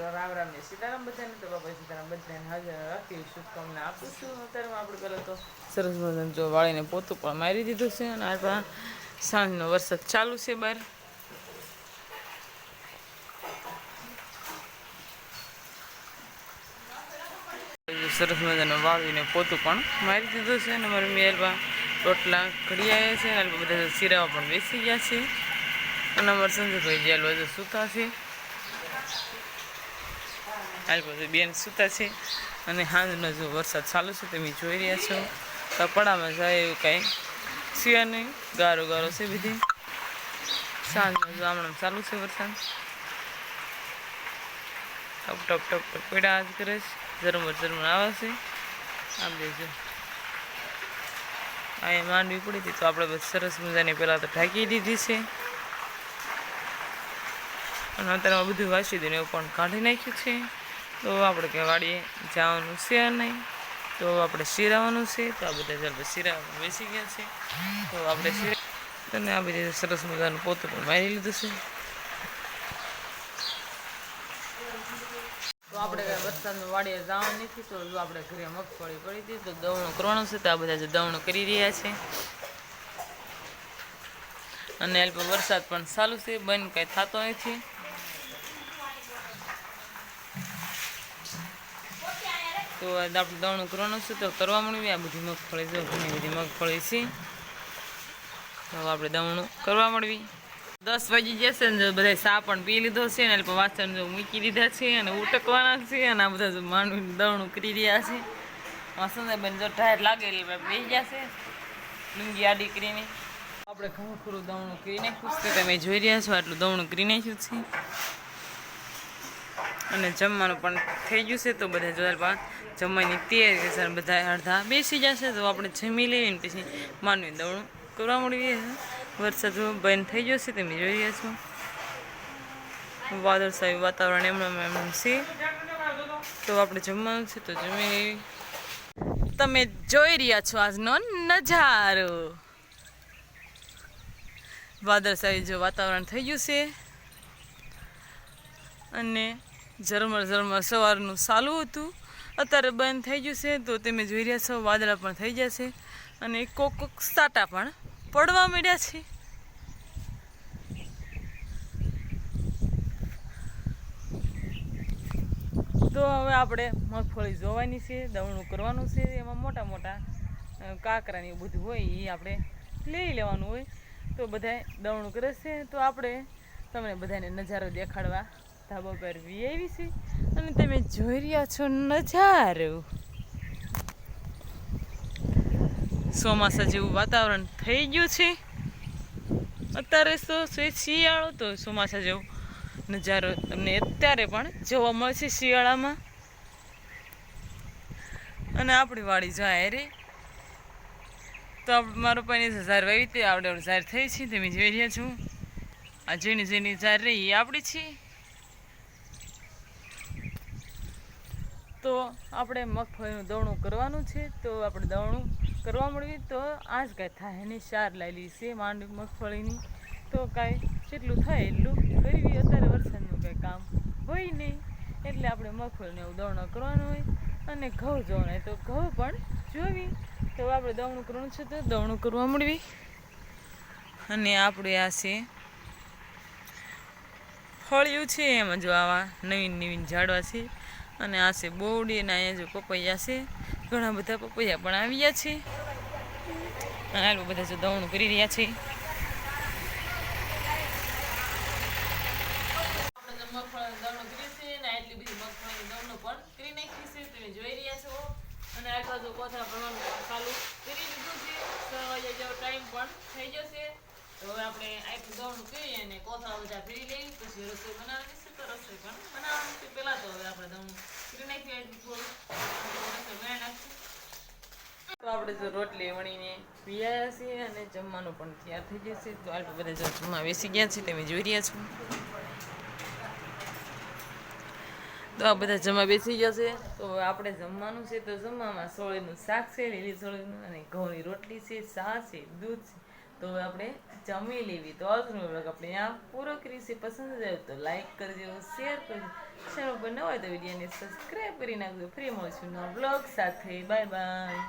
મિત્રો, રામ રામ ને સીતારામ બધાને. તો બાપા સીતારામ બધાને હાજર હતી શુભકામના આપું છું. અત્યારે આપણે પહેલાં તો સરસ મજાનું જો વાળીને પોતું પણ મારી દીધું છે અને આ સાંજનો વરસાદ ચાલુ છે બહાર સરસ મજાનું વાળીને પોતું પણ મારી દીધું છે અને મારી મેલમાં રોટલા ઘડી આવ્યા છે. અને બધા શીરાવા પણ બેસી ગયા છે. અને અમારા સંજયભાઈ જેલ બાજુ સૂતા છે. હાલ પછી બેન સૂતા છે અને સાંજનો જો વરસાદ ચાલુ છે તમે જોઈ રહ્યા છો. કપડામાં જાય એવું કાંઈ છે નહીં. ગારો ગારો છે બધી. સાંજનો જો હમણાં ચાલુ છે વરસાદ. ટપ ટપ ટપ ટપ પીડા આજ કરે છે. ઝરમર ઝરમર આવે છે. આમ દેજો આ માંડવી પડી હતી તો આપણે સરસ મજાની પહેલાં તો ઢાંકી દીધી છે. અને અત્યારમાં બધું વાસી દઈને એવું પણ કાઢી નાખ્યું છે. તો આપણે કે વાડીએ જવાનું છે નહીં. તો આપણે શીરાવાનું છે. તો આ બધા ચાલ શીરાવા બેસી ગયા છે. તો આપણે તને આ બધી સરસ મજાનું પોતું પણ મારી લીધું છે. તો આપણે કાંઈ વાડીએ જવાનું નથી. તો આપણે ઘરે મગફળી પડી હતી. તો દવણું કરવાનું છે. તો આ બધા જે દવણું કરી રહ્યા છે. અને અલ્પ વરસાદ પણ ચાલુ છે. બંધ કાંઈ થતો નથી. તો આજે આપણે દવણું કરવાનું છે તો કરવા મળ્યું આ બધી મગફળી જો ઘણી બધી મગફળી છે. તો આપણે દવણું કરવા મળવી દસ વાગી જશે ને બધા સા પણ પી લીધો છે ને, એટલે વાસણ જો મૂકી દીધા છે અને ઉટકવાના છે અને આ બધા માંડવીને દવણું કરી રહ્યા છે. વાસણ જો ટાયર લાગે એટલે બેસી જશે લુંગી આડી કરીને. આપણે ઘણું ખરું દવણું કરી નાખ્યું છે. તમે જોઈ રહ્યા છો આટલું દવણું કરી નાખ્યું છે. અને જમવાનું પણ થઈ ગયું છે તો બધા જોયા જમવાની તૈયારી છે બધા અડધા બેસી જશે તો આપણે જમી લઈએ ને પછી માનવી દવણું કરવા મળીએ વરસાદ બંધ થઈ ગયો છે તમે જોઈ રહ્યા છો. વાદળછાયું વાતાવરણ એમણે એમ છે. તો આપણે જમવાનું છે તો જમી તમે જોઈ રહ્યા છો આજનો નજારો. વાદળછાયું જો વાતાવરણ થઈ ગયું છે. અને ઝરમર ઝરમર સવારનું સાલું હતું. અત્યારે બંધ થઈ ગયું છે, તો તમે જોઈ રહ્યા છો, વાદળા પણ થઈ જશે અને કોક કોક સાટા પણ પડવા માંડ્યા છે. તો હવે આપણે મગફળી જોવાની છે, દવણું કરવાનું છે, એમાં મોટા મોટા કાંકરાની એવું બધું હોય એ આપણે લઈ લેવાનું હોય. તો બધા દવણું કરે છે, તો આપણે તમને બધાને નજારો દેખાડવા ધાબા પર વી આવી છે અને તમે જોઈ રહ્યા છો નજારો. ચોમાસા જેવું વાતાવરણ થઈ ગયું છે. અત્યારે તો શિયાળો, તો ચોમાસા જેવું નજારો તમને અત્યારે પણ જોવા મળશે શિયાળામાં. અને આપણી વાડી જાય રે. તો મારો પાણી હજાર વાવી તે આવડે ઝાર થઈ છે, તમે જોઈ રહ્યા છો. આ જેની જેની ઝાર રહી એ આપણી છે. તો આપણે મગફળીનું દવણું કરવાનું છે, તો આપણે દવણું કરવા મળવી તો આ જ કાંઈ થાય એની સાર લાયેલી છે માંડ મગફળીની. તો કાંઈ જેટલું થાય એટલું કરવી અત્યારે વરસાદનું કાંઈ કામ હોય નહીં, એટલે આપણે મગફળીને એવું દવણો કરવાનું હોય અને ઘઉં જોવાય. તો ઘઉં પણ જોવી. તો આપણે દવણું કરવાનું છે તો દવણું કરવા મળવી અને આપણે આ છે ફળિયું છે એમાં જો આવા નવીન નવીન ઝાડવા છે. અને આ છે બોવડી અને અહીંયા જો પપૈયા છે. ઘણા બધા પપૈયા પણ આવ્યા છે. અને આ બધા જો દવણું કરી રહ્યા છે. અને આ બાજુ કોથળા ભરવાનું ચાલુ કરી દીધું છે. છ વાગ્યા જેવો ટાઈમ પણ થઈ જશે. હવે આપણે આટલું દવણું કરીએ અને કોથળા બધા ભરી લઈ પછી રસોઈ બનાવવાની છે બધા જો બેસી ગયા જોઈ રહ્યા છો આ બધા જમવા બેસી ગયા છે. તો આપણે જમવાનું છે. તો જમવામાં સોળીનું શાક છે, લીલી સોળીનું અને ઘઉંની રોટલી છે ચા છે, દૂધ છે. તો હવે આપણે જમી લેવી. તો આજનો વ્લોગ આપણે આ પૂરો કરીશું પસંદ આવ્યો તો લાઈક કરજો શેર કરજો. ચેનલ પર ન હોય તો વિડીયોને સબસ્ક્રાઈબ કરી નાખજો. ફ્રી મળશું નવા બ્લોગ સાથે. Bye bye